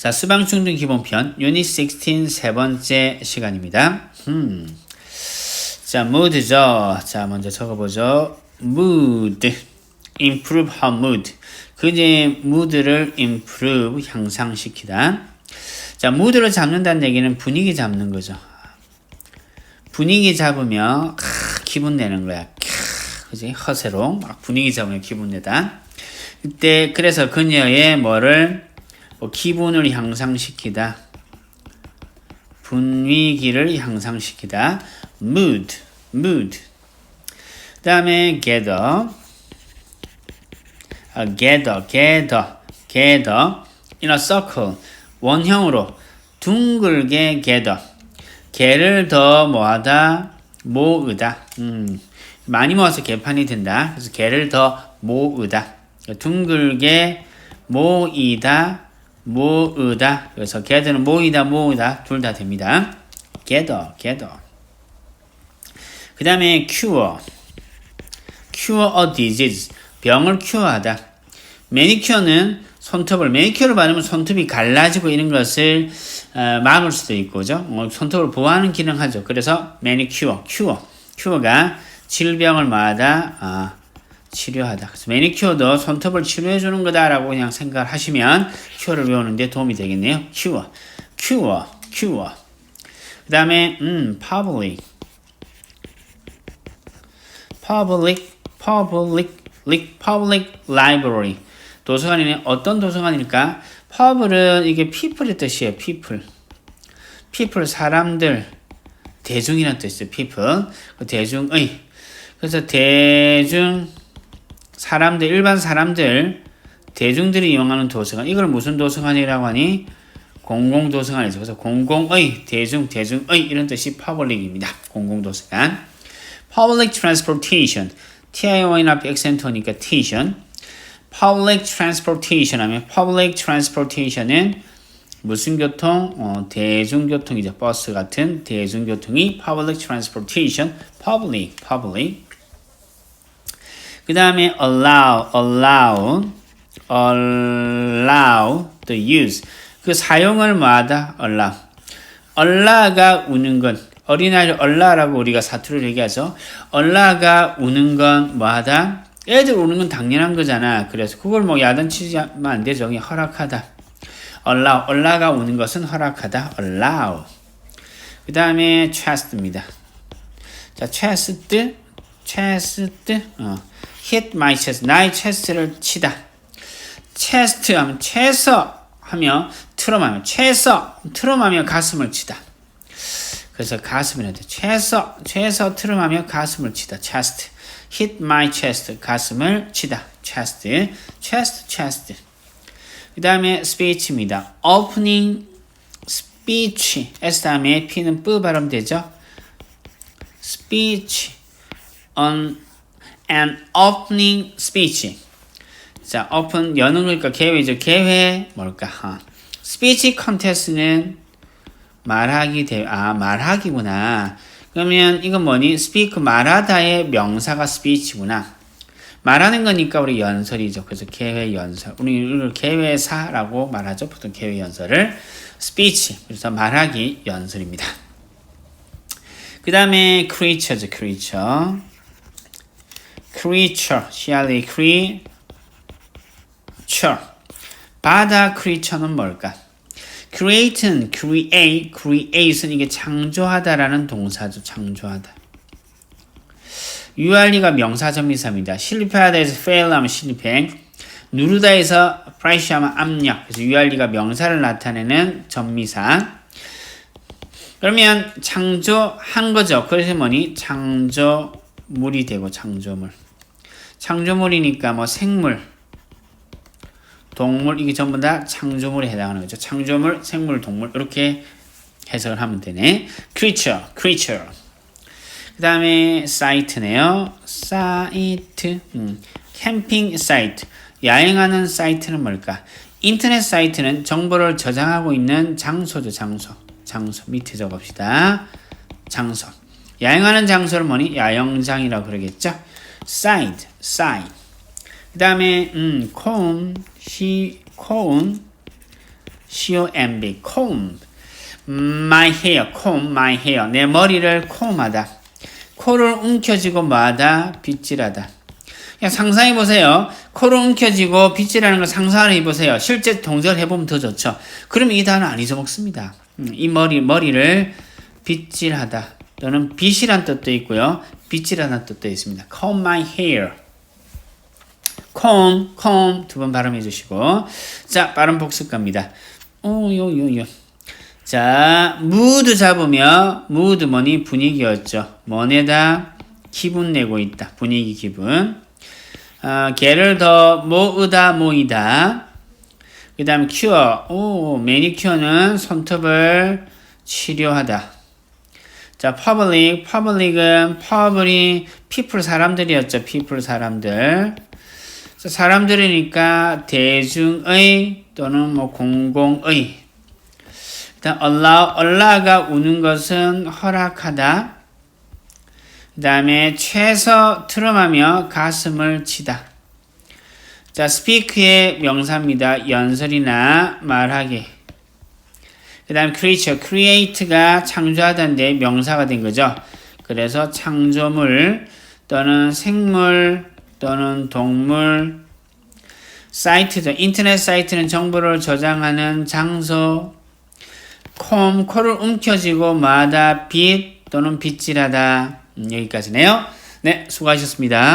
자, 수방충동 기본편 유닛 16 세 번째 시간입니다. 음. 자, mood죠. 자, 먼저 적어보죠. mood. improve her mood. 그 이제 mood를 improve 향상시키다. 자, mood를 잡는다는 얘기는 분위기 잡는 거죠. 분위기 잡으면 크, 기분 내는 거야. 크, 그지? 허세로 막 분위기 잡으면 기분 내다. 이때 그래서 그녀의 뭐를 뭐 기분을 향상시키다. 분위기를 향상시키다. mood, mood. 그 다음에 gather, 아, gather, gather, gather in a circle. 원형으로 둥글게 gather. 개를 더 뭐하다? 모으다. 음, 많이 모아서 개판이 된다. 그래서 개를 더 모으다. 둥글게 모이다, 모으다. 그래서 gather는 모이다, 모으다. 둘 다 됩니다. gather, gather. 그 다음에 cure. cure a disease. 병을 큐어하다. 매니큐어는 손톱을 매니큐어를 바르면 손톱이 갈라지고 이런 것을 어, 막을 수도 있고, 죠 어, 손톱을 보호하는 기능 하죠. 그래서 매니큐어, 큐어, 큐어가 질병을 마다 아, 치료하다. 그래서 매니큐어도 손톱을 치료해 주는 거다라고 그냥 생각을 하시면 큐어를 외우는데 도움이 되겠네요. 큐어, 큐어, 큐어. 그 다음에 음, public, public, public, public library. 도서관이네. 어떤 도서관일까? public은 이게 people의 뜻이에요. people. people 사람들 대중이라는 뜻이에요. people. 그 대중의. 그래서 대중 사람들 일반 사람들 대중들이 이용하는 도서관. 이걸 무슨 도서관이라고 하니? 공공 도서관이죠. 그래서 공공의 대중 대중의 이런 뜻이 public입니다. 공공 도서관. public transportation. TIO인 앞에 액센트니까 tation. public transportation 하면 public transportation은 무슨 교통? 어, 대중교통이죠. 버스 같은 대중교통이 public transportation, public, public. 그 다음에 allow, allow, allow the use. 그 사용을 뭐하다? allow. allow가 우는 건 어린아이를 allow라고 우리가 사투리를 얘기하죠. allow가 우는 건 뭐하다? 애들 우는 건 당연한 거잖아. 그래서 그걸 뭐 야단치면 안 되죠. 그냥 허락하다. allow, allow가 우는 것은 허락하다. allow. 그 다음에 chest입니다. 자, chest, chest, 어, hit my chest, 나의 chest를 치다. chest 하면 채서 하며 트럼 하면 채서 트럼 하며 가슴을 치다. 그래서 가슴이라 돼. 채서 채서 트럼 하며 가슴을 치다. chest. hit my chest 가슴을 치다 chest chest chest 그 다음에 speech입니다 opening speech s 다음에 p는 뿌 발음되죠 speech on an opening speech 자 open 여는 거니까 개회죠 개회 뭘까 하. speech contest는 말하기 대, 아 말하기구나 그러면 이건 뭐니? speak 말하다의 명사가 speech구나. 말하는 거니까 우리 연설이죠. 그래서 개회 연설. 우리 이걸 개회사라고 말하죠. 보통 개회 연설을 speech. 그래서 말하기 연설입니다. 그 다음에 creature죠. creature. Creature. CRE creature. 바다 creature는 뭘까? create는 create, create은 이게 창조하다라는 동사죠. 창조하다. 유알리가 명사전미사입니다. 실패하다에서 fail 하면 실패, 누르다에서 pressure 하면 압력. 그래서 유알리가 명사를 나타내는 전미사. 그러면 창조한 거죠. 그래서 뭐니? 창조 물이 되고 창조물. 창조물이니까 뭐 생물, 동물 이게 전부 다 창조물에 해당하는 거죠. 창조물, 생물, 동물 이렇게 해석을 하면 되네. creature, creature. 그 다음에 사이트네요. 사이트, 음, 캠핑 사이트. 야행하는 사이트는 뭘까? 인터넷 사이트는 정보를 저장하고 있는 장소죠, 장소. 장소 밑에 적읍시다. 장소. 야행하는 장소를 뭐니? 야영장이라고 그러겠죠? side, side. 그 다음에 음, 콘, 시, 콘, C-O-M-B, comb. My hair, comb my hair. 내 머리를 comb하다. 코를 움켜쥐고 뭐하다? 빗질하다. 그냥 상상해 보세요. 코를 움켜쥐고 빗질하는 걸 상상해 보세요. 실제 동작을 해보면 더 좋죠. 그럼 이 단어 안 잊어먹습니다. 음, 이 머리, 머리를 빗질하다. 또는 빗이란 뜻도 있고요. 빗질하다는 뜻도 있습니다. comb my hair. comb, comb 두 번 발음해 주시고. 자, 빠른 복습 갑니다. 오, 요, 요, 요. 자, mood 잡으며, mood 뭐니? 분위기였죠. 뭐네다? 기분 내고 있다. 분위기 기분. 아, 개를 더 모으다 모이다. 그 다음 cure. 오, 매니큐어는 손톱을 치료하다. 자, public. public은 public, people 사람들이었죠. people 사람들. 자, 사람들이니까 대중의 또는 뭐 공공의. 일단 allow, allow가 우는 것은 허락하다. 그 다음에 최서 트름하며 가슴을 치다. 자, speak의 명사입니다. 연설이나 말하기. 그 다음 creature, create가 창조하다인데 명사가 된 거죠. 그래서 창조물 또는 생물 또는 동물 사이트죠. 인터넷 사이트는 정보를 저장하는 장소 콤, 코를 움켜쥐고 마다 빛 또는 빗질하다 음, 여기까지네요. 네, 수고하셨습니다.